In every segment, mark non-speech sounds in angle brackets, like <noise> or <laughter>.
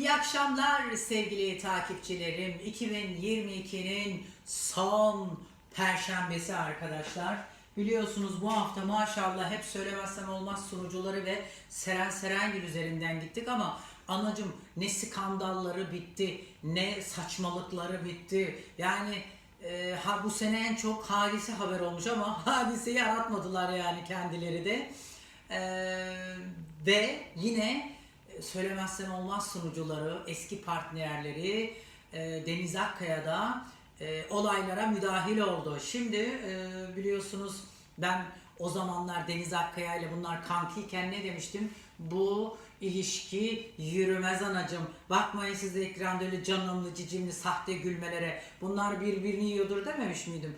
İyi akşamlar sevgili takipçilerim. 2022'nin son perşembesi arkadaşlar. Biliyorsunuz bu hafta maşallah hep söylemezsem olmaz sunucuları ve Seren Serengil üzerinden gittik ama anacım ne skandalları bitti, ne saçmalıkları bitti. Yani e, ha bu sene en çok hadise haber olmuş ama <laughs> hadiseyi yaratmadılar yani kendileri de. E, ve yine söylemezsen olmaz sunucuları, eski partnerleri e, Deniz Akkaya da e, olaylara müdahil oldu. Şimdi e, biliyorsunuz ben o zamanlar Deniz Akkaya ile bunlar kankiyken ne demiştim? Bu ilişki yürümez anacım. Bakmayın siz de ekranda öyle canımlı cicimli sahte gülmelere. Bunlar birbirini yiyordur dememiş miydim?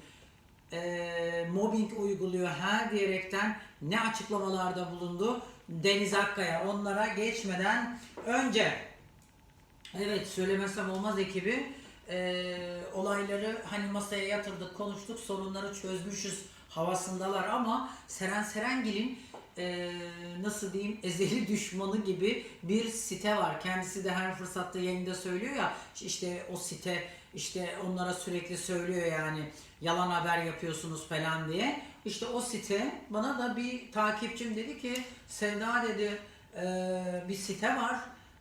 e, mobbing uyguluyor ha diyerekten ne açıklamalarda bulundu Deniz Akkaya onlara geçmeden önce evet söylemesem olmaz ekibi e, olayları hani masaya yatırdık konuştuk sorunları çözmüşüz havasındalar ama Seren Serengil'in e, nasıl diyeyim <laughs> ezeli düşmanı gibi bir site var. Kendisi de her fırsatta yayında söylüyor ya işte o site işte onlara sürekli söylüyor yani yalan haber yapıyorsunuz falan diye. İşte o site bana da bir takipçim dedi ki Sevda dedi e, bir site var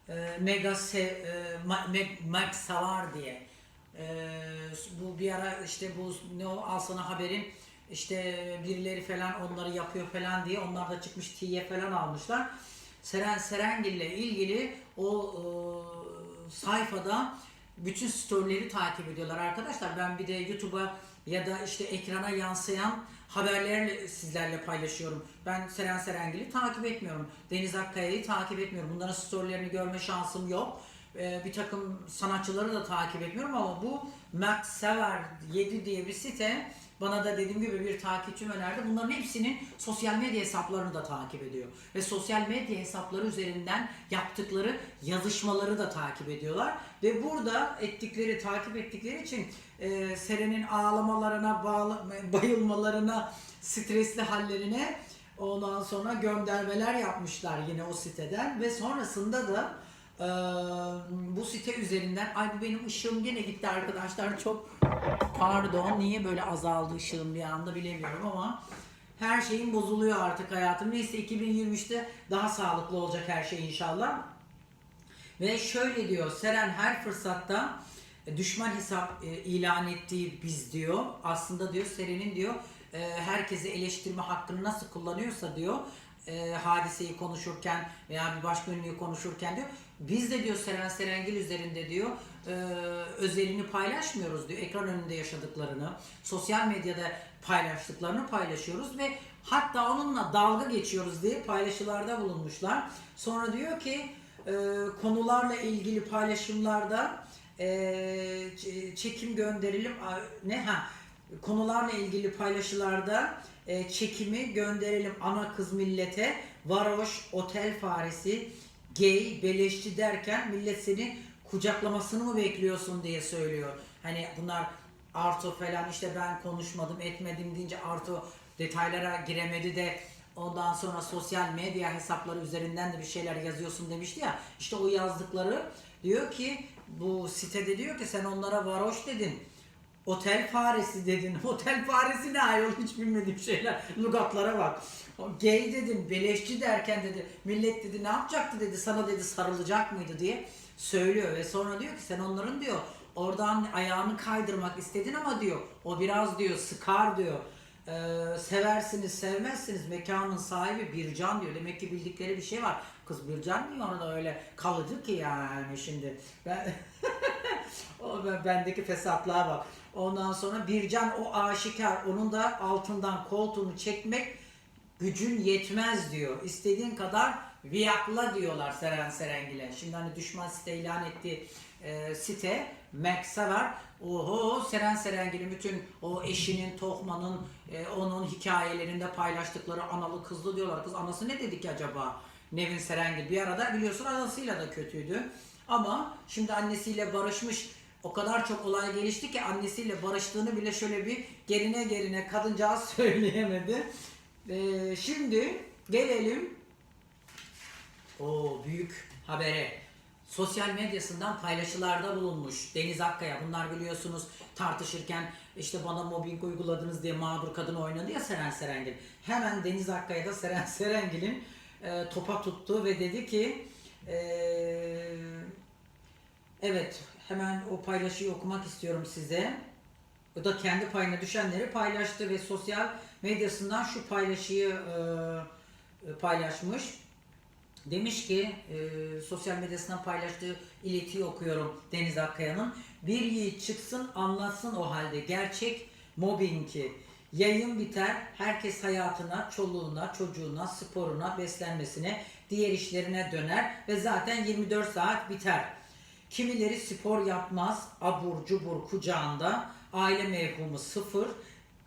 e, Mega Se, e, Ma- Meg- Meg Savar diye. E, bu bir ara işte bu ne o al sana haberin işte birileri falan onları yapıyor falan diye onlar da çıkmış tiye falan almışlar. Seren Serengil ile ilgili o e, sayfada bütün storyleri takip ediyorlar arkadaşlar. Ben bir de YouTube'a ya da işte ekrana yansıyan haberlerle sizlerle paylaşıyorum. Ben Seren Serengil'i takip etmiyorum. Deniz Akkaya'yı takip etmiyorum. Bunların storylerini görme şansım yok. Ee, bir takım sanatçıları da takip etmiyorum ama bu Max Sever 7 diye bir site bana da dediğim gibi bir takipçim önerdi. Bunların hepsinin sosyal medya hesaplarını da takip ediyor. Ve sosyal medya hesapları üzerinden yaptıkları yazışmaları da takip ediyorlar. Ve burada ettikleri, takip ettikleri için e, Seren'in ağlamalarına, bağlı, <laughs> bayılmalarına, stresli hallerine ondan sonra göndermeler yapmışlar yine o siteden. Ve sonrasında da e, bu site üzerinden, ay bu benim ışığım gene gitti arkadaşlar çok Pardon niye böyle azaldı ışığım bir anda bilemiyorum ama her şeyin bozuluyor artık hayatım. Neyse 2023'te daha sağlıklı olacak her şey inşallah. Ve şöyle diyor Seren her fırsatta e, düşman hesap e, ilan ettiği biz diyor. Aslında diyor Seren'in diyor e, herkese eleştirme hakkını nasıl kullanıyorsa diyor hadiseyi konuşurken veya bir başka ünlüyü konuşurken diyor biz de diyor Seren Serengil üzerinde diyor e, özelini paylaşmıyoruz diyor. Ekran önünde yaşadıklarını, sosyal medyada paylaştıklarını paylaşıyoruz ve hatta onunla dalga geçiyoruz diye paylaşılarda bulunmuşlar. Sonra diyor ki e, konularla ilgili paylaşımlarda e, çekim gönderelim ne ha konularla ilgili paylaşılarda e, çekimi gönderelim ana kız millete varoş otel faresi gay beleşçi derken millet seni kucaklamasını mı bekliyorsun diye söylüyor. Hani bunlar Arto falan işte ben konuşmadım etmedim deyince Arto detaylara giremedi de ondan sonra sosyal medya hesapları üzerinden de bir şeyler yazıyorsun demişti ya. İşte o yazdıkları diyor ki bu sitede diyor ki sen onlara varoş dedin. Otel faresi dedin. <laughs> Otel faresi ne ayol hiç bilmediğim şeyler. Lugatlara bak. Gay dedin, beleşçi derken dedi. Millet dedi ne yapacaktı dedi. Sana dedi sarılacak mıydı diye söylüyor. Ve sonra diyor ki sen onların diyor oradan ayağını kaydırmak istedin ama diyor o biraz diyor sıkar diyor. Ee, seversiniz sevmezsiniz mekanın sahibi Bircan diyor. Demek ki bildikleri bir şey var. Kız Bircan niye ona da öyle kalıcı ki yani şimdi. Ben <laughs> <laughs> o ben- bendeki fesatlığa bak. Ondan sonra Bircan o aşikar. Onun da altından koltuğunu çekmek gücün yetmez diyor. İstediğin kadar viyakla diyorlar Seren Serengil'e. Şimdi hani düşman site ilan ettiği e, site Meksever. Oho Seren Serengil'in bütün o eşinin, Tohman'ın, e, onun hikayelerinde paylaştıkları analı kızlı diyorlar. Kız anası ne dedi ki acaba? Nevin Serengil bir arada biliyorsun anasıyla da kötüydü. Ama şimdi annesiyle barışmış. O kadar çok olay gelişti ki annesiyle barıştığını bile şöyle bir gerine gerine kadıncağız <laughs> söyleyemedi. Ee, şimdi gelelim o büyük habere. sosyal medyasından paylaşılarda bulunmuş. Deniz Akkaya bunlar biliyorsunuz tartışırken işte bana mobbing uyguladınız diye mağdur kadın oynadı ya Seren Serengil. Hemen Deniz Akkaya da Seren Serengil'in e, topa tuttu ve dedi ki e, evet hemen o paylaşıyı okumak istiyorum size. O da kendi payına düşenleri paylaştı ve sosyal medyasından şu paylaşıyı e, e, paylaşmış. Demiş ki e, sosyal medyasından paylaştığı iletiyi okuyorum Deniz Akkaya'nın. Bir yiğit çıksın anlatsın o halde gerçek mobbingi. Yayın biter, herkes hayatına, çoluğuna, çocuğuna, sporuna, beslenmesine, diğer işlerine döner ve zaten 24 saat biter. Kimileri spor yapmaz, abur cubur kucağında, aile mevhumu sıfır,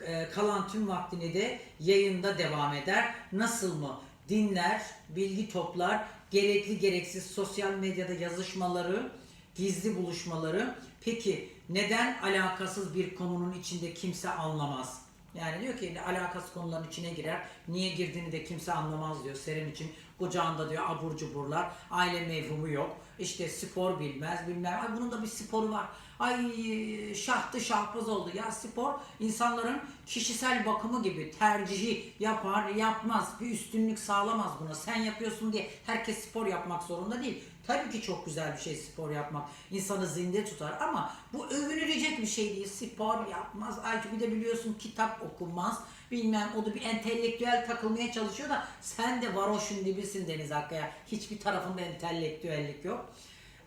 e, kalan tüm vaktini de yayında devam eder. Nasıl mı? Dinler, bilgi toplar, gerekli gereksiz sosyal medyada yazışmaları, gizli buluşmaları. Peki neden alakasız bir konunun içinde kimse anlamaz? Yani diyor ki alakasız konuların içine girer. Niye girdiğini de kimse anlamaz diyor Seren için. Kucağında diyor abur cuburlar. Aile mevhumu yok. İşte spor bilmez bilmem. Ay bunun da bir sporu var. Ay şahtı şahbaz oldu. Ya spor insanların kişisel bakımı gibi tercihi yapar yapmaz. Bir üstünlük sağlamaz buna. Sen yapıyorsun diye herkes spor yapmak zorunda değil. Tabii ki çok güzel bir şey spor yapmak. İnsanı zinde tutar ama bu övünülecek bir şey değil. Spor yapmaz. Ayrıca bir de biliyorsun kitap okunmaz. Bilmem o da bir entelektüel takılmaya çalışıyor da sen de varoşun dibisin Deniz Akkaya. Hiçbir tarafında entelektüellik yok.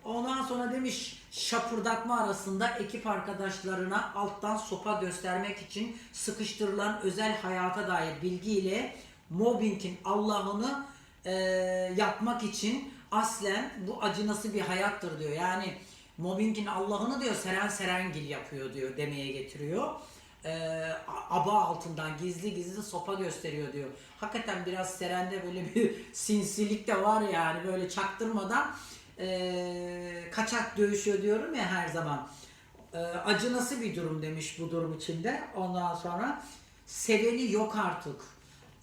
Ondan sonra demiş şapırdatma arasında ekip arkadaşlarına alttan sopa göstermek için sıkıştırılan özel hayata dair bilgiyle mobbingin Allah'ını e, yapmak için aslen bu acı nasıl bir hayattır diyor. Yani mobbingin Allah'ını diyor Seren Serengil yapıyor diyor demeye getiriyor. Ee, aba altından gizli gizli sopa gösteriyor diyor. Hakikaten biraz Seren'de böyle bir <laughs> sinsilik de var yani böyle çaktırmadan ee, kaçak dövüşüyor diyorum ya her zaman. Ee, acı nasıl bir durum demiş bu durum içinde. Ondan sonra seveni yok artık.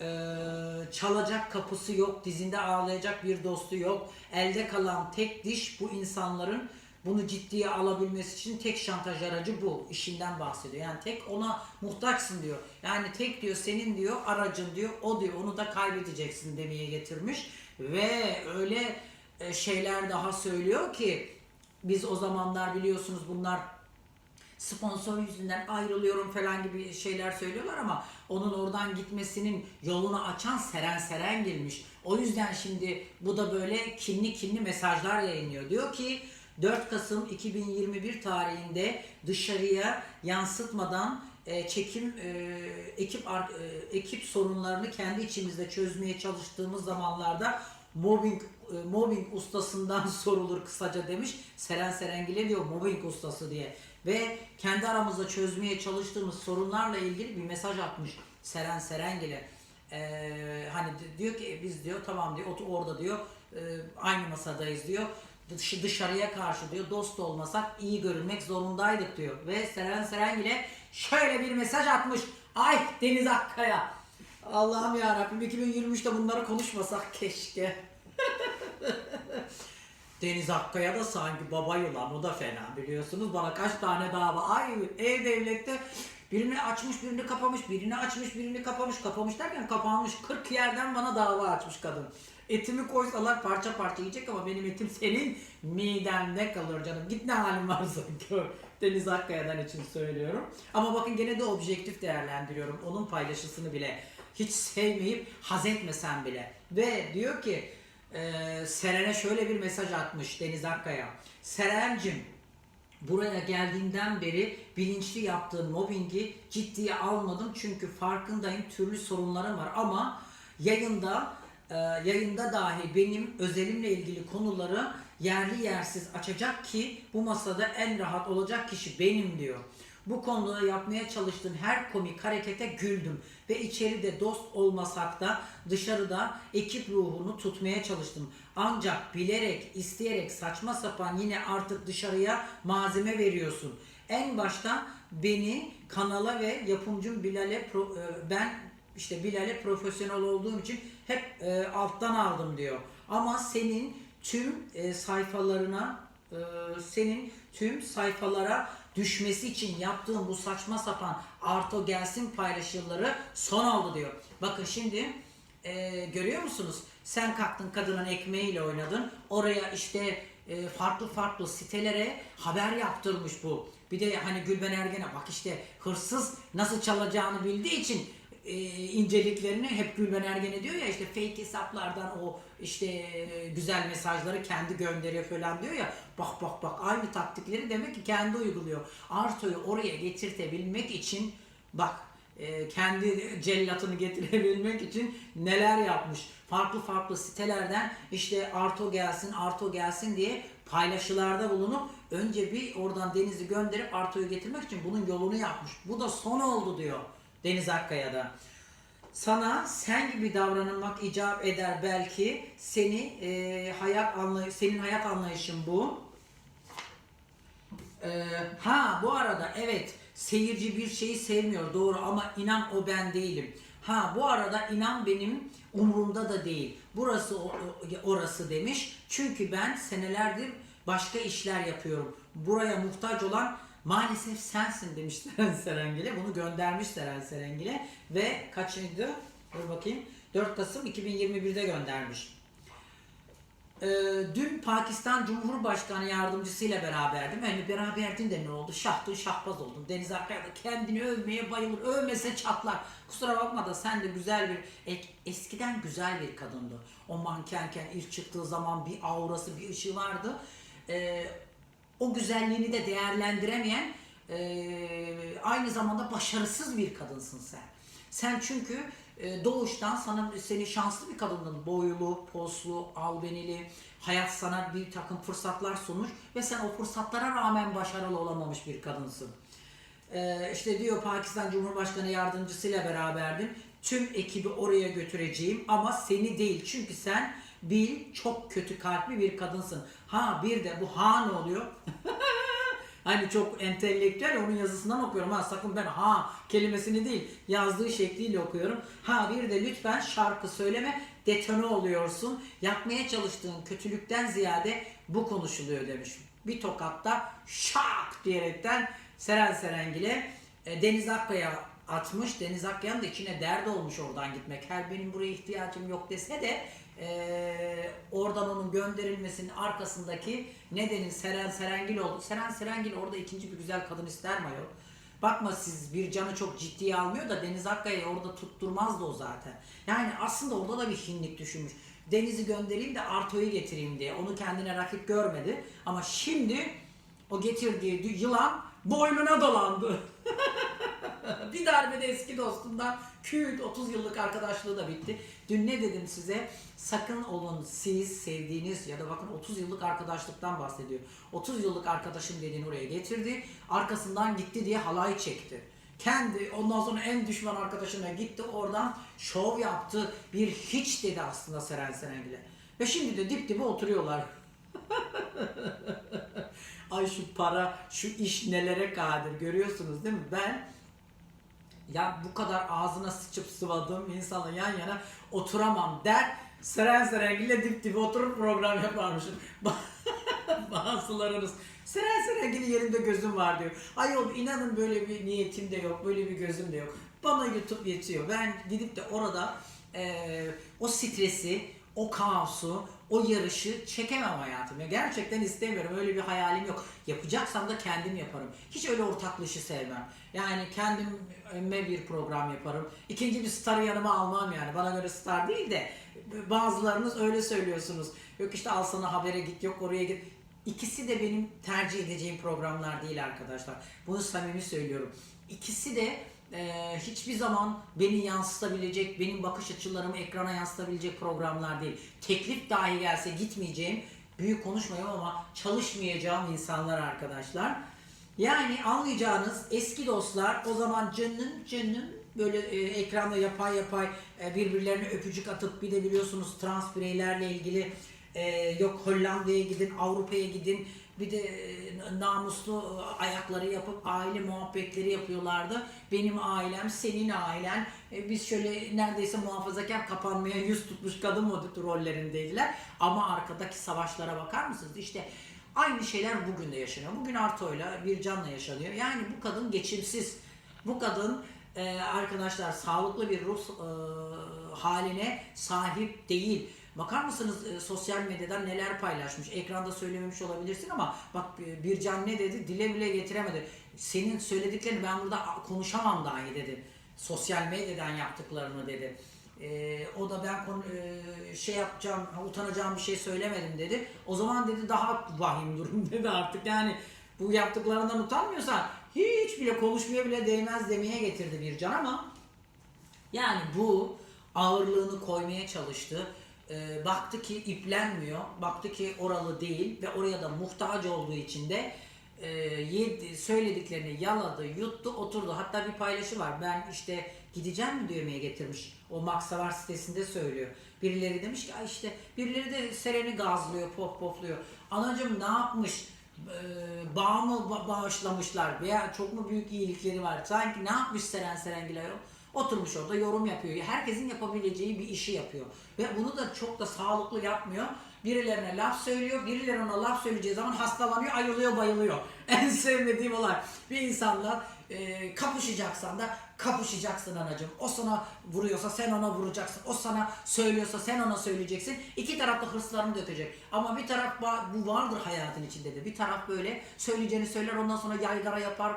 Ee, çalacak kapısı yok, dizinde ağlayacak bir dostu yok. Elde kalan tek diş bu insanların bunu ciddiye alabilmesi için tek şantaj aracı bu. İşinden bahsediyor. Yani tek ona muhtaçsın diyor. Yani tek diyor senin diyor aracın diyor o diyor onu da kaybedeceksin demeye getirmiş. Ve öyle e, şeyler daha söylüyor ki biz o zamanlar biliyorsunuz bunlar sponsor yüzünden ayrılıyorum falan gibi şeyler söylüyorlar ama onun oradan gitmesinin yolunu açan Seren Seren girmiş. O yüzden şimdi bu da böyle kinli kinli mesajlar yayınlıyor. Diyor ki 4 Kasım 2021 tarihinde dışarıya yansıtmadan e, çekim e, ekip e, ekip sorunlarını kendi içimizde çözmeye çalıştığımız zamanlarda mobbing e, mobbing ustasından <laughs> sorulur kısaca demiş. Seren Serengil'e diyor mobbing ustası diye. Ve kendi aramızda çözmeye çalıştığımız sorunlarla ilgili bir mesaj atmış Seren Serengil'e. Ee, hani di- diyor ki biz diyor tamam diyor otur orada diyor e, aynı masadayız diyor. Dış, dışarıya karşı diyor dost olmasak iyi görünmek zorundaydık diyor. Ve Seren Serengil'e şöyle bir mesaj atmış. Ay Deniz Akkaya. Allah'ım ya Rabbim 2023'te bunları konuşmasak keşke. <laughs> Deniz Akkaya da sanki baba yılan o da fena biliyorsunuz. Bana kaç tane dava. Ay ev devlette birini açmış birini kapamış birini açmış birini kapamış kapamış derken kapanmış 40 yerden bana dava açmış kadın. Etimi koysalar parça parça yiyecek ama benim etim senin midende kalır canım. Git ne halin varsa gör. <laughs> Deniz Akkaya'dan için söylüyorum. Ama bakın gene de objektif değerlendiriyorum. Onun paylaşısını bile hiç sevmeyip haz etmesem bile. Ve diyor ki ee, Seren'e şöyle bir mesaj atmış Deniz Akkaya. Seren'cim buraya geldiğinden beri bilinçli yaptığın mobbingi ciddiye almadım çünkü farkındayım türlü sorunlarım var ama yayında e, yayında dahi benim özelimle ilgili konuları yerli yersiz açacak ki bu masada en rahat olacak kişi benim diyor. Bu konuda yapmaya çalıştığın her komik harekete güldüm ve içeride dost olmasak da dışarıda ekip ruhunu tutmaya çalıştım. Ancak bilerek, isteyerek saçma sapan yine artık dışarıya malzeme veriyorsun. En başta beni kanala ve yapımcım Bilal'e e, ben işte Bilal'e profesyonel olduğum için hep e, alttan aldım diyor. Ama senin tüm e, sayfalarına e, senin tüm sayfalara düşmesi için yaptığın bu saçma sapan arto gelsin paylaşımları son oldu diyor. Bakın şimdi e, görüyor musunuz? Sen kalktın kadının ekmeğiyle oynadın. Oraya işte e, farklı farklı sitelere haber yaptırmış bu. Bir de hani Gülben Ergen'e bak işte hırsız nasıl çalacağını bildiği için e, inceliklerini hep Gülben Ergen'e diyor ya işte fake hesaplardan o işte e, güzel mesajları kendi gönderiyor falan diyor ya bak bak bak aynı taktikleri demek ki kendi uyguluyor. Arto'yu oraya getirtebilmek için bak e, kendi cellatını getirebilmek için neler yapmış. Farklı farklı sitelerden işte Arto gelsin, Arto gelsin diye paylaşılarda bulunup önce bir oradan Deniz'i gönderip Arto'yu getirmek için bunun yolunu yapmış. Bu da son oldu diyor Deniz Akkaya'da. Sana sen gibi davranılmak icap eder belki. Seni e, hayat anlay senin hayat anlayışın bu. Ee, ha bu arada evet seyirci bir şeyi sevmiyor doğru ama inan o ben değilim. Ha bu arada inan benim umurumda da değil. Burası orası demiş. Çünkü ben senelerdir başka işler yapıyorum. Buraya muhtaç olan maalesef sensin demiş Seren <laughs> Serengil'e. Bunu göndermiş Seren Serengil'e ve kaçıydı? Dur bakayım. 4 Kasım 2021'de göndermiş. Ee, dün Pakistan Cumhurbaşkanı yardımcısıyla beraberdim. Yani beraberdin de ne oldu? Şahtın şahbaz oldum. Deniz Akkaya da kendini övmeye bayılır. Övmese çatlar. Kusura bakma da sen de güzel bir, eskiden güzel bir kadındı. O mankenken ilk çıktığı zaman bir aurası, bir ışığı vardı. Ee, o güzelliğini de değerlendiremeyen e, aynı zamanda başarısız bir kadınsın sen. Sen çünkü e, doğuştan sana seni şanslı bir kadındın. Boylu, poslu, albenili, hayat sana bir takım fırsatlar sunmuş ve sen o fırsatlara rağmen başarılı olamamış bir kadınsın. Ee, işte diyor Pakistan Cumhurbaşkanı yardımcısıyla beraberdim. Tüm ekibi oraya götüreceğim ama seni değil. Çünkü sen bil çok kötü kalpli bir kadınsın. Ha bir de bu ha ne oluyor? <laughs> Hani çok entelektüel onun yazısından okuyorum. Ha sakın ben ha kelimesini değil yazdığı şekliyle okuyorum. Ha bir de lütfen şarkı söyleme detone oluyorsun. Yapmaya çalıştığın kötülükten ziyade bu konuşuluyor demiş. Bir tokatta şak diyerekten Seren Serengil'e e, Deniz Akkaya atmış. Deniz Akkaya'nın da içine derdi olmuş oradan gitmek. Her benim buraya ihtiyacım yok dese de e, oradan onun gönderilmesinin arkasındaki nedenin Seren Serengil oldu. Seren Serengil orada ikinci bir güzel kadın ister mi ayol? Bakma siz bir canı çok ciddiye almıyor da Deniz Akkaya'yı orada tutturmazdı o zaten. Yani aslında orada da bir hinlik düşünmüş. Deniz'i göndereyim de Arto'yu getireyim diye. Onu kendine rakip görmedi. Ama şimdi o getirdiği yılan boynuna dolandı. <laughs> bir darbede eski dostundan küt 30 yıllık arkadaşlığı da bitti. Dün ne dedim size? Sakın olun siz sevdiğiniz ya da bakın 30 yıllık arkadaşlıktan bahsediyor. 30 yıllık arkadaşım dediğini oraya getirdi. Arkasından gitti diye halay çekti. Kendi ondan sonra en düşman arkadaşına gitti oradan şov yaptı. Bir hiç dedi aslında Seren Serengil'e. Ve şimdi de dip dibe oturuyorlar. <laughs> Ay şu para, şu iş nelere kadir görüyorsunuz değil mi? Ben ya bu kadar ağzına sıçıp sıvadığım insanla yan yana oturamam der. Seren Serengil'le dip dibe oturup program yaparmışım. <laughs> Bazılarınız Seren Serengil'in yerinde gözüm var diyor. Ayol inanın böyle bir niyetim de yok, böyle bir gözüm de yok. Bana YouTube yetiyor. Ben gidip de orada eee, o stresi, o kaosu, o yarışı çekemem hayatım. Ya gerçekten istemiyorum. Öyle bir hayalim yok. Yapacaksam da kendim yaparım. Hiç öyle ortaklı işi sevmem. Yani kendime bir program yaparım. İkinci bir starı yanıma almam yani. Bana göre star değil de bazılarınız öyle söylüyorsunuz. Yok işte al sana habere git, yok oraya git. İkisi de benim tercih edeceğim programlar değil arkadaşlar. Bunu samimi söylüyorum. İkisi de e, hiçbir zaman beni yansıtabilecek, benim bakış açılarımı ekrana yansıtabilecek programlar değil. Teklif dahi gelse gitmeyeceğim, büyük konuşmayayım ama çalışmayacağım insanlar arkadaşlar. Yani anlayacağınız eski dostlar o zaman cının cının böyle e, ekranda yapay yapay e, birbirlerine öpücük atıp bir de biliyorsunuz trans bireylerle ilgili e, yok Hollanda'ya gidin, Avrupa'ya gidin. Bir de e, namuslu ayakları yapıp aile muhabbetleri yapıyorlardı. Benim ailem, senin ailen. E, biz şöyle neredeyse muhafazakar kapanmaya yüz tutmuş kadın model rollerindeydiler. Ama arkadaki savaşlara bakar mısınız? İşte aynı şeyler bugün de yaşanıyor. Bugün Arto'yla Bircan'la yaşanıyor. Yani bu kadın geçimsiz. Bu kadın e, arkadaşlar sağlıklı bir ruh haline sahip değil. Bakar mısınız e, sosyal medyadan neler paylaşmış? Ekranda söylememiş olabilirsin ama bak e, Bircan ne dedi? Dile bile getiremedi. Senin söylediklerini ben burada konuşamam dahi dedi. Sosyal medyadan yaptıklarını dedi. E, o da ben konu, e, şey yapacağım, utanacağım bir şey söylemedim dedi. O zaman dedi daha vahim <laughs> durum dedi artık. Yani bu yaptıklarından utanmıyorsan hiç bile konuşmaya bile değmez demeye getirdi Bircan ama yani bu ağırlığını koymaya çalıştı. Ee, baktı ki iplenmiyor. Baktı ki oralı değil ve oraya da muhtaç olduğu için de e, yedi, söylediklerini yaladı, yuttu, oturdu. Hatta bir paylaşı var. Ben işte gideceğim mi yemeğe getirmiş. O Maksavar sitesinde söylüyor. Birileri demiş ki "Ay işte birileri de Seren'i gazlıyor, pop popluyor. Anacım ne yapmış? Ee, bağ mı ba- bağışlamışlar veya çok mu büyük iyilikleri var? Sanki ne yapmış Seren Serengil Ayol? Oturmuş orada yorum yapıyor. Herkesin yapabileceği bir işi yapıyor. Ve bunu da çok da sağlıklı yapmıyor. Birilerine laf söylüyor, birileri ona laf söyleyeceği zaman hastalanıyor, ayılıyor, bayılıyor. <laughs> En sevmediğim olay. Bir insanla e, kapışacaksan da kapışacaksın anacığım. O sana vuruyorsa sen ona vuracaksın. O sana söylüyorsa sen ona söyleyeceksin. İki taraf da hırslarını dökecek. Ama bir taraf bu vardır hayatın içinde de. Bir taraf böyle söyleyeceğini söyler ondan sonra yaygara yapar,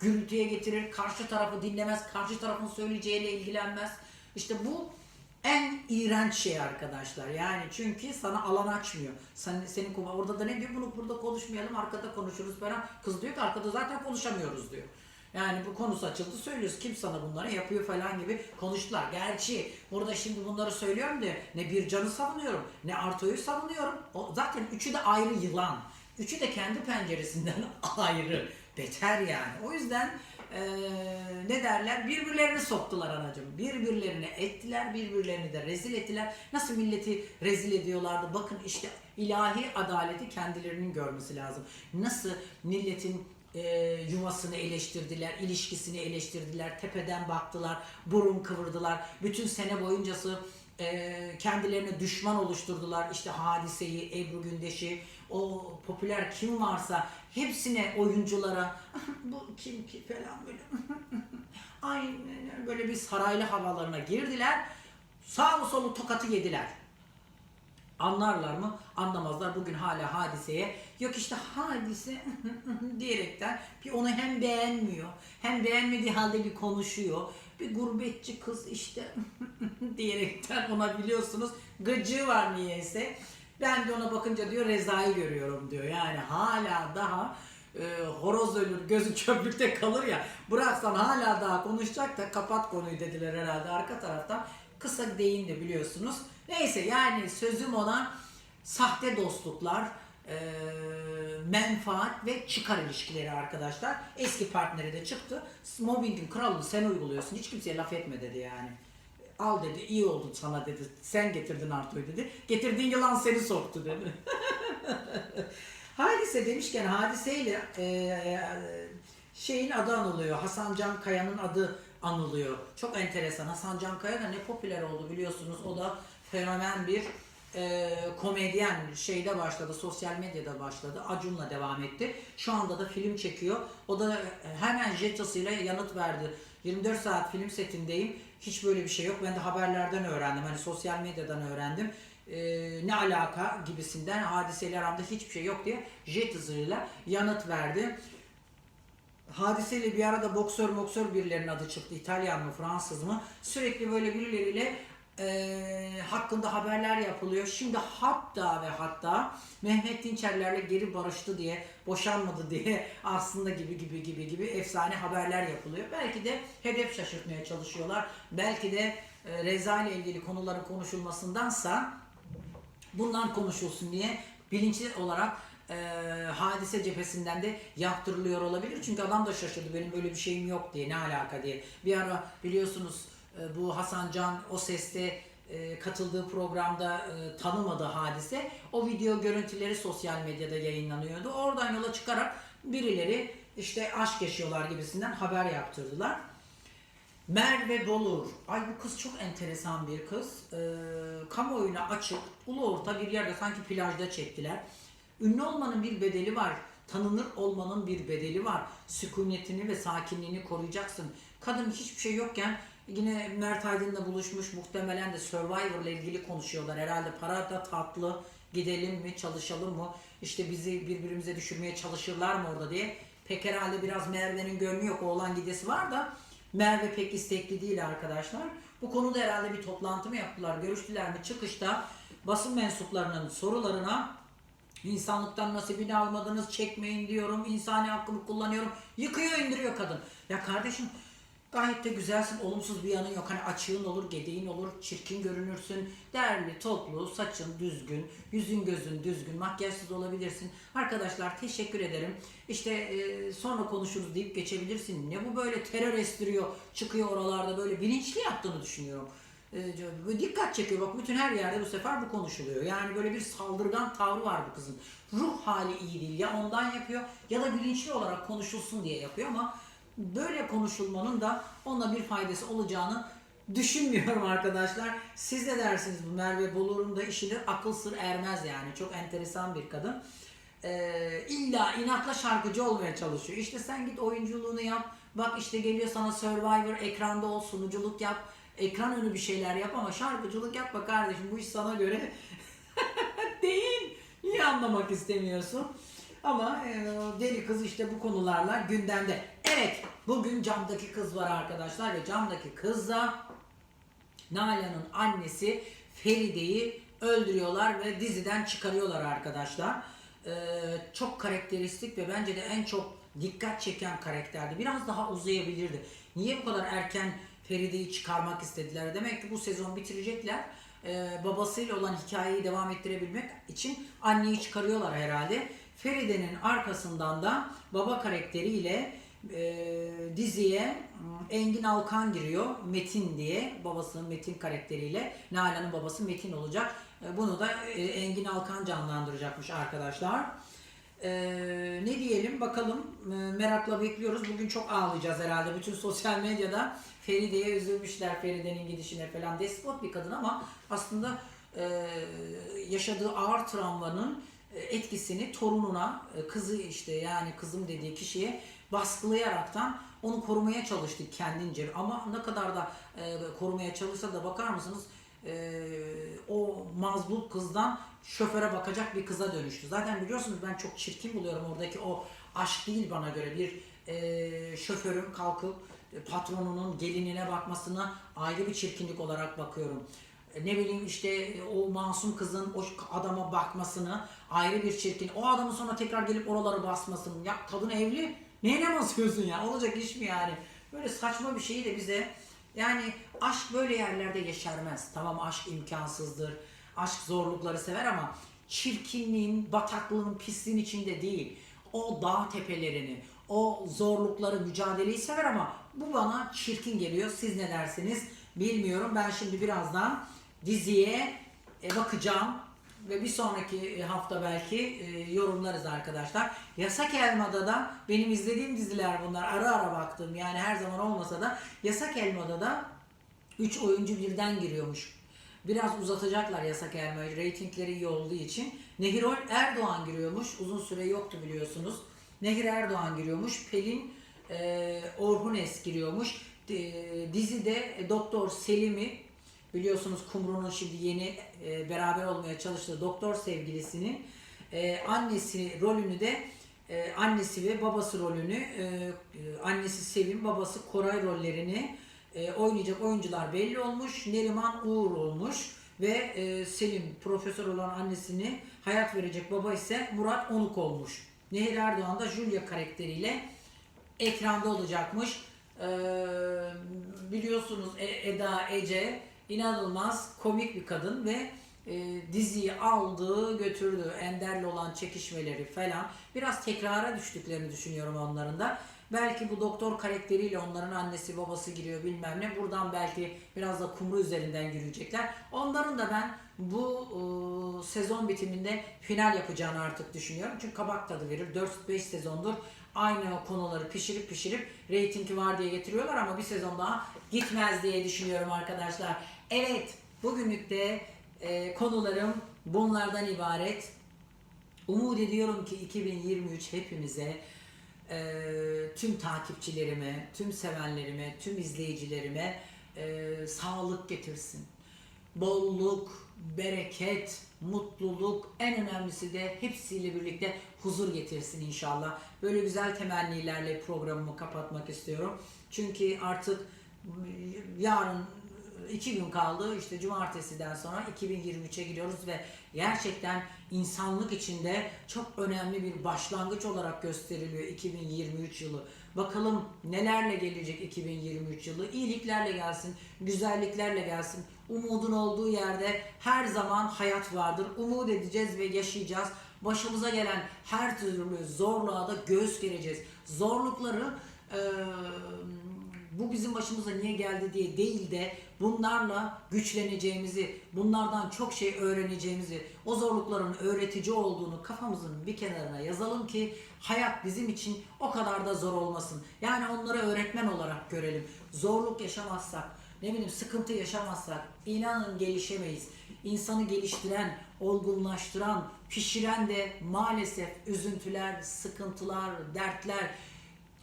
gürültüye getirir, karşı tarafı dinlemez, karşı tarafın söyleyeceğiyle ilgilenmez. İşte bu en iğrenç şey arkadaşlar. Yani çünkü sana alan açmıyor. Sen, senin kuma- orada da ne diyor? Bunu burada konuşmayalım, arkada konuşuruz falan. Kız diyor ki arkada zaten konuşamıyoruz diyor. Yani bu konusu açıldı söylüyoruz. Kim sana bunları yapıyor falan gibi konuştular. Gerçi burada şimdi bunları söylüyorum diye ne bir canı savunuyorum ne Arto'yu savunuyorum. O, zaten üçü de ayrı yılan. Üçü de kendi penceresinden <laughs> ayrı. Beter yani. O yüzden eee, ne derler? Birbirlerini soktular anacığım. Birbirlerini ettiler, birbirlerini de rezil ettiler. Nasıl milleti rezil ediyorlardı? Bakın işte ilahi adaleti kendilerinin görmesi lazım. Nasıl milletin e, yuvasını eleştirdiler, ilişkisini eleştirdiler, tepeden baktılar, burun kıvırdılar. Bütün sene boyuncası e, kendilerine düşman oluşturdular. İşte Hadise'yi, Ebru Gündeş'i, o popüler kim varsa hepsine oyunculara <laughs> bu kim ki falan böyle <laughs> aynen böyle bir saraylı havalarına girdiler. Sağ solu tokatı yediler. Anlarlar mı? Anlamazlar. Bugün hala hadiseye yok işte hadise <laughs> diyerekten bir onu hem beğenmiyor hem beğenmediği halde bir konuşuyor. Bir gurbetçi kız işte diyerekten ona biliyorsunuz gıcığı var niyeyse. Ben de ona bakınca diyor rezayı görüyorum diyor. Yani hala daha e, horoz ölür gözü çöplükte kalır ya. Bıraksan hala daha konuşacak da kapat konuyu dediler herhalde arka taraftan. Kısa değindi biliyorsunuz. Neyse yani sözüm ona sahte dostluklar, e, menfaat ve çıkar ilişkileri arkadaşlar. Eski partneri de çıktı. Mobbingin kralını sen uyguluyorsun. Hiç kimseye laf etme dedi yani. Al dedi iyi oldu sana dedi. Sen getirdin Arto'yu dedi. Getirdiğin yılan seni soktu dedi. <laughs> Hadise demişken hadiseyle e, şeyin adı anılıyor. Hasan Can Kaya'nın adı anılıyor. Çok enteresan. Hasan Can Kaya da ne popüler oldu biliyorsunuz. O da fenomen bir e, komedyen şeyde başladı. Sosyal medyada başladı. Acun'la devam etti. Şu anda da film çekiyor. O da e, hemen jetasıyla yanıt verdi. 24 saat film setindeyim. Hiç böyle bir şey yok. Ben de haberlerden öğrendim. Hani sosyal medyadan öğrendim. E, ne alaka gibisinden hadiseyle aramda hiçbir şey yok diye jet hızıyla yanıt verdi. Hadiseyle bir arada boksör boksör birilerinin adı çıktı. İtalyan mı Fransız mı? Sürekli böyle birileriyle e, hakkında haberler yapılıyor. Şimdi hatta ve hatta Mehmet Dinçerlerle geri barıştı diye, boşanmadı diye <laughs> aslında gibi gibi gibi gibi efsane haberler yapılıyor. Belki de hedef şaşırtmaya çalışıyorlar. Belki de e, Reza ile ilgili konuların konuşulmasındansa bundan konuşulsun diye bilinçli olarak e, hadise cephesinden de yaptırılıyor olabilir. Çünkü adam da şaşırdı benim böyle bir şeyim yok diye ne alaka diye. Bir ara biliyorsunuz e, bu Hasan Can o seste e, katıldığı programda e, tanımadığı hadise o video görüntüleri sosyal medyada yayınlanıyordu. Oradan yola çıkarak birileri işte aşk yaşıyorlar gibisinden haber yaptırdılar. Merve Bolur. Ay bu kız çok enteresan bir kız. Ee, kamuoyuna açık, ulu orta bir yerde sanki plajda çektiler. Ünlü olmanın bir bedeli var. Tanınır olmanın bir bedeli var. Sükunetini ve sakinliğini koruyacaksın. Kadın hiçbir şey yokken yine Mert Aydın'la buluşmuş. Muhtemelen de Survivor ile ilgili konuşuyorlar. Herhalde para da tatlı. Gidelim mi, çalışalım mı? İşte bizi birbirimize düşürmeye çalışırlar mı orada diye. Pek herhalde biraz Merve'nin gönlü yok. Oğlan gidesi var da Merve pek istekli değil arkadaşlar. Bu konuda herhalde bir toplantı mı yaptılar, görüştüler mi? Çıkışta basın mensuplarının sorularına insanlıktan nasibini almadınız çekmeyin diyorum, insani hakkımı kullanıyorum. Yıkıyor indiriyor kadın. Ya kardeşim gayet de güzelsin, olumsuz bir yanın yok. Hani açığın olur, gedeğin olur, çirkin görünürsün. Derli, toplu, saçın düzgün, yüzün gözün düzgün, makyajsız olabilirsin. Arkadaşlar teşekkür ederim. İşte e, sonra konuşuruz deyip geçebilirsin. Ne bu böyle terör estiriyor, çıkıyor oralarda böyle bilinçli yaptığını düşünüyorum. E, dikkat çekiyor. Bak bütün her yerde bu sefer bu konuşuluyor. Yani böyle bir saldırgan tavrı var bu kızın. Ruh hali iyi değil. Ya ondan yapıyor ya da bilinçli olarak konuşulsun diye yapıyor ama böyle konuşulmanın da ona bir faydası olacağını düşünmüyorum <laughs> arkadaşlar. Siz ne dersiniz bu Merve Bolur'un da işine akıl sır ermez yani. Çok enteresan bir kadın. Ee, illa inatla şarkıcı olmaya çalışıyor. İşte sen git oyunculuğunu yap. Bak işte geliyor sana Survivor ekranda ol, sunuculuk yap. Ekran önü bir şeyler yap ama şarkıcılık yapma kardeşim. Bu iş sana göre <laughs> değil. Niye anlamak istemiyorsun? Ama e, deli kız işte bu konularla gündemde. Evet, bugün camdaki kız var arkadaşlar ve camdaki kız da Nalan'ın annesi Feride'yi öldürüyorlar ve diziden çıkarıyorlar arkadaşlar. Ee, çok karakteristik ve bence de en çok dikkat çeken karakterdi. Biraz daha uzayabilirdi. Niye bu kadar erken Feride'yi çıkarmak istediler? Demek ki bu sezon bitirecekler. Ee, babasıyla olan hikayeyi devam ettirebilmek için anneyi çıkarıyorlar herhalde. Feride'nin arkasından da baba karakteriyle e, diziye m, Engin Alkan giriyor. Metin diye babasının Metin karakteriyle Nalan'ın babası Metin olacak. E, bunu da e, Engin Alkan canlandıracakmış arkadaşlar. E, ne diyelim bakalım E, merakla bekliyoruz. Bugün çok ağlayacağız herhalde. Bütün sosyal medyada Feride'ye üzülmüşler Feride'nin gidişine falan. Despot bir kadın ama aslında e, yaşadığı ağır travmanın etkisini torununa, e, kızı işte yani kızım dediği kişiye baskılayaraktan onu korumaya çalıştı kendince. Ama ne kadar da e, korumaya çalışsa da bakar mısınız e, o mazlum kızdan şoföre bakacak bir kıza dönüştü. Zaten biliyorsunuz ben çok çirkin buluyorum oradaki o aşk değil bana göre bir şoförün kalkıp patronunun gelinine bakmasına ayrı bir çirkinlik olarak bakıyorum. Ne bileyim işte o masum kızın o adama bakmasını ayrı bir çirkin. O adamın sonra tekrar gelip oraları basmasını. Ya kadın evli. Neyine basıyorsun ya? Olacak iş mi yani? Böyle saçma bir şeyi de bize yani aşk böyle yerlerde yeşermez. Tamam aşk imkansızdır. Aşk zorlukları sever ama çirkinliğin, bataklığın, pisliğin içinde değil. O dağ tepelerini, o zorlukları, mücadeleyi sever ama bu bana çirkin geliyor. Siz ne dersiniz? Bilmiyorum. Ben şimdi birazdan diziye e, bakacağım ve bir sonraki hafta belki e, yorumlarız arkadaşlar. Yasak Elma'da da benim izlediğim diziler bunlar. Ara ara baktım yani her zaman olmasa da Yasak Elma'da da 3 oyuncu birden giriyormuş. Biraz uzatacaklar Yasak Elma'yı. Reytingleri iyi olduğu için. Nehirol Erdoğan giriyormuş. Uzun süre yoktu biliyorsunuz. Nehir Erdoğan giriyormuş. Pelin e, Orhunes giriyormuş. E, dizide Doktor Selim'i biliyorsunuz Kumru'nun şimdi yeni e, beraber olmaya çalıştığı doktor sevgilisinin e, annesi rolünü de e, annesi ve babası rolünü e, e, annesi Sevim babası Koray rollerini e, oynayacak oyuncular belli olmuş. Neriman Uğur olmuş ve e, Selim profesör olan annesini hayat verecek baba ise Murat Onuk olmuş. Nehir Erdoğan da Julia karakteriyle ekranda olacakmış. Ee, biliyorsunuz E- Eda Ece inanılmaz komik bir kadın ve e, diziyi aldı götürdü. Ender'le olan çekişmeleri falan. Biraz tekrara düştüklerini düşünüyorum onların da. Belki bu doktor karakteriyle onların annesi babası giriyor bilmem ne. Buradan belki biraz da kumru üzerinden yürüyecekler. Onların da ben bu e, sezon bitiminde final yapacağını artık düşünüyorum. Çünkü kabak tadı verir. 4-5 sezondur aynı konuları pişirip pişirip reytingi var diye getiriyorlar ama bir sezon daha gitmez diye düşünüyorum arkadaşlar. Evet bugünlük de e, konularım bunlardan ibaret. Umut ediyorum ki 2023 hepimize e, tüm takipçilerime, tüm sevenlerime, tüm izleyicilerime e, sağlık getirsin. Bolluk, bereket, mutluluk, en önemlisi de hepsiyle birlikte huzur getirsin inşallah. Böyle güzel temennilerle programımı kapatmak istiyorum. Çünkü artık yarın iki gün kaldı. İşte cumartesiden sonra 2023'e giriyoruz ve gerçekten insanlık içinde çok önemli bir başlangıç olarak gösteriliyor 2023 yılı. Bakalım nelerle gelecek 2023 yılı. İyiliklerle gelsin, güzelliklerle gelsin. Umudun olduğu yerde her zaman hayat vardır. Umut edeceğiz ve yaşayacağız. Başımıza gelen her türlü zorluğa da göğüs gereceğiz. Zorlukları eee bu bizim başımıza niye geldi diye değil de bunlarla güçleneceğimizi, bunlardan çok şey öğreneceğimizi, o zorlukların öğretici olduğunu kafamızın bir kenarına yazalım ki hayat bizim için o kadar da zor olmasın. Yani onları öğretmen olarak görelim. Zorluk yaşamazsak, ne bileyim sıkıntı yaşamazsak inanın gelişemeyiz. İnsanı geliştiren, olgunlaştıran, pişiren de maalesef üzüntüler, sıkıntılar, dertler,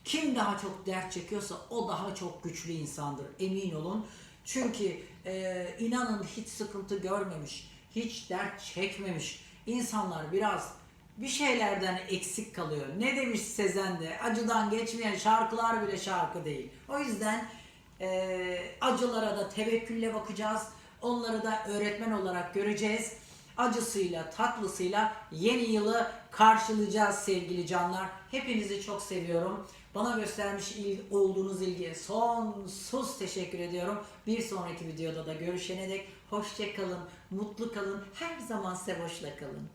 kim daha çok dert çekiyorsa o daha çok güçlü insandır. Emin olun. Çünkü e, inanın hiç sıkıntı görmemiş, hiç dert çekmemiş insanlar biraz bir şeylerden eksik kalıyor. Ne demiş Sezen de acıdan geçmeyen şarkılar bile şarkı değil. O yüzden e, acılara da tevekkülle bakacağız. Onları da öğretmen olarak göreceğiz. Acısıyla, tatlısıyla yeni yılı karşılayacağız sevgili canlar. Hepinizi çok seviyorum. Bana göstermiş olduğunuz ilgiye sonsuz teşekkür ediyorum. Bir sonraki videoda da görüşene dek hoşça kalın, mutlu kalın, her zaman sevoşla kalın.